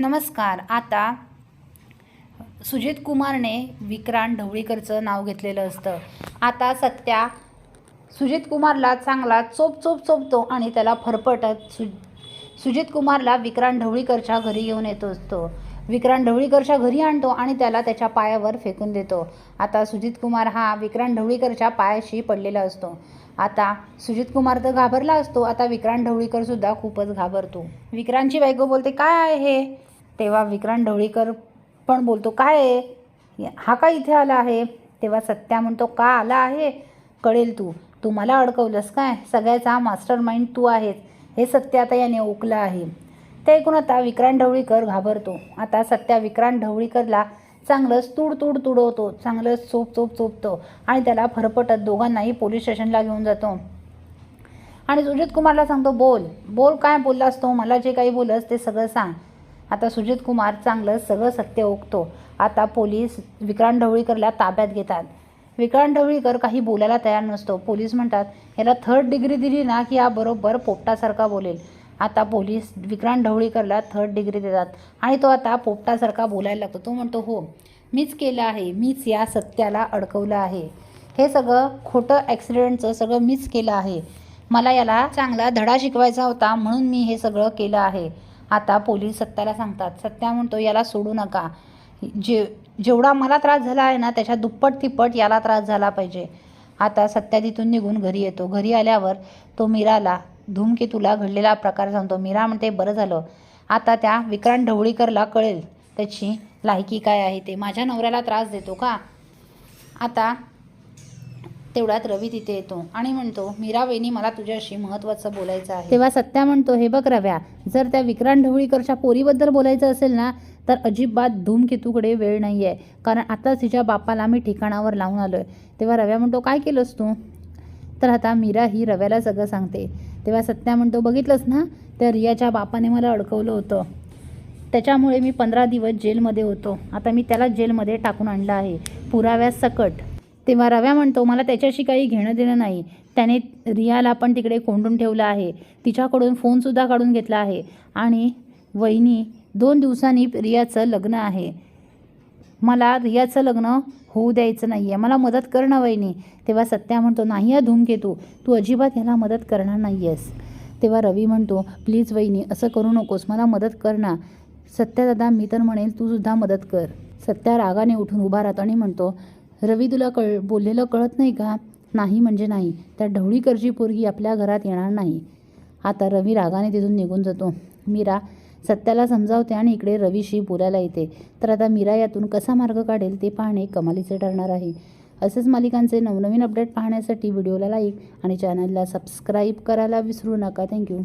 नमस्कार. आता सुजित कुमारने विक्रांत ढवळीकरचं नाव घेतलेलं असतं. आता सत्या सुजित कुमारला चांगला चोप चोप चोपतो आणि त्याला फरफटत सु सुजित कुमारला विक्रांत ढवळीकरच्या घरी घेऊन येतो असतो. विक्रांत ढवळीकरच्या घरी आणतो आणि त्याला त्याच्या पायावर फेकून देतो. आता सुजित कुमार हा विक्रांत ढवळीकरच्या पायाशी पडलेला असतो. आता सुजित कुमार तर घाबरला असतो. आता विक्रांत ढवळीकरसुद्धा खूपच घाबरतो. विक्रांतची बायको बोलते काय आहे हे? तेव्हा विक्रांत ढवळीकर पण बोलतो काय आहे? हा का इथे आला आहे? तेव्हा सत्या म्हणतो का आला आहे? कळेल तू. तू मला अडकवलंस काय? सगळ्याचा मास्टर माइंड तू आहेस. हे सत्य आता याने ओकलं आहे. ते ऐकून आता विक्रांत ढवळीकर घाबरतो. आता सत्या विक्रांत ढवळीकरला चांगलंच तूड तूड तुडवतो चांगलंच चोप चोप चोपतो आणि त्याला फरफटत दोघांनाही पोलीस स्टेशनला घेऊन जातो. आणि सुजित कुमारला सांगतो बोल. बोल काय बोललास तो? मला जे काही बोलस ते सगळं सांग. आता सुजित कुमार चांगलं सगळं सत्य ओकतो. आता पोलीस विक्रांत ढवळीकरला ताब्यात घेतात. विक्रांत ढवळीकर काही बोलायला तयार नसतो. पोलीस म्हणतात याला थर्ड डिग्री दिली ना की हा बरोबर पोपटासारखा बोलेल. आता पोलीस विक्रांत ढवळीकरला थर्ड डिग्री देतात आणि तो आता पोपटासारखा बोलायला लागतो. तो म्हणतो हो मीच केलं आहे. मीच या सत्याला अडकवलं आहे. हे सगळं खोटं ॲक्सिडेंटचं सगळं मीच केलं आहे. मला याला चांगला धडा शिकवायचा होता म्हणून मी हे सगळं केलं आहे. आता पोलीस सत्याला सांगतात सत्या म्हणतो याला सोडू नका. जे जेवढा मला त्रास झाला आहे ना त्याच्या दुप्पट तिप्पट याला त्रास झाला पाहिजे. आता सत्या तिथून निघून घरी येतो. घरी आल्यावर तो मीराला धूमकेतूला घडलेला प्रकार सांगतो. मीरा म्हणते बरं झालं. आता त्या विक्रांत ढवळीकरला कळेल त्याची लायकी काय आहे ते. माझ्या नवऱ्याला त्रास देतो का? आता तेवढ्यात रवी तिथे येतो आणि म्हणतो मीरा वहिनी मला तुझ्याशी महत्त्वाचं बोलायचं आहे. तेव्हा सत्या म्हणतो हे बघ रव्या जर त्या विक्रांत ढवळीकरच्या पोरीबद्दल बोलायचं असेल ना तर अजिबात धूमकेतूकडे वेळ नाही आहे कारण आता तिच्या बापाला मी ठिकाणावर लावून आलो आहे तेव्हा रव्या म्हणतो काय केलंस तू? तर आता मीरा ही रव्याला सगळं सांगते. तेव्हा सत्या म्हणतो बघितलंस ना त्या रियाच्या बापाने मला अडकवलं होतं. त्याच्यामुळे मी पंधरा दिवस जेलमध्ये होतो. आता मी त्याला जेलमध्ये टाकून आणलं आहे. पुराव्या सकट. तेव्हा रव्या म्हणतो मला त्याच्याशी काही घेणं देणं नाही. त्याने रियाला पण तिकडे कोंडून ठेवलं आहे. तिच्याकडून फोनसुद्धा काढून घेतला आहे. आणि वहिनी दोन दिवसांनी रियाचं लग्न आहे. मला रियाचं लग्न होऊ द्यायचं नाही आहे मला मदत कर ना वहिनी. तेव्हा सत्या म्हणतो नाही आहे धूमकेतू तू अजिबात ह्याला मदत करणार नाही आहेस तेव्हा रवी म्हणतो प्लीज वहिनी असं करू नकोस. मला मदत कर ना. सत्या दादा मी तर म्हणेल तूसुद्धा मदत कर. सत्या रागाने उठून उभा राहतो आणि म्हणतो रवी तुला कळ बोललेलं कळत नाही का? नाही म्हणजे नाही. त्या ढवळीकरची पोरगी आपल्या घरात येणार नाही. आता रवी रागाने तिथून निघून जातो. मीरा सत्याला समजावते आणि इकडे रवीशी बोलायला येते. तर आता मीरा यातून कसा मार्ग काढेल ते पाहणे कमालीचे ठरणार आहे. असेच मालिकांचे नवनवीन अपडेट पाहण्यासाठी व्हिडिओला लाईक आणि चॅनलला सबस्क्राईब करायला विसरू नका. थँक्यू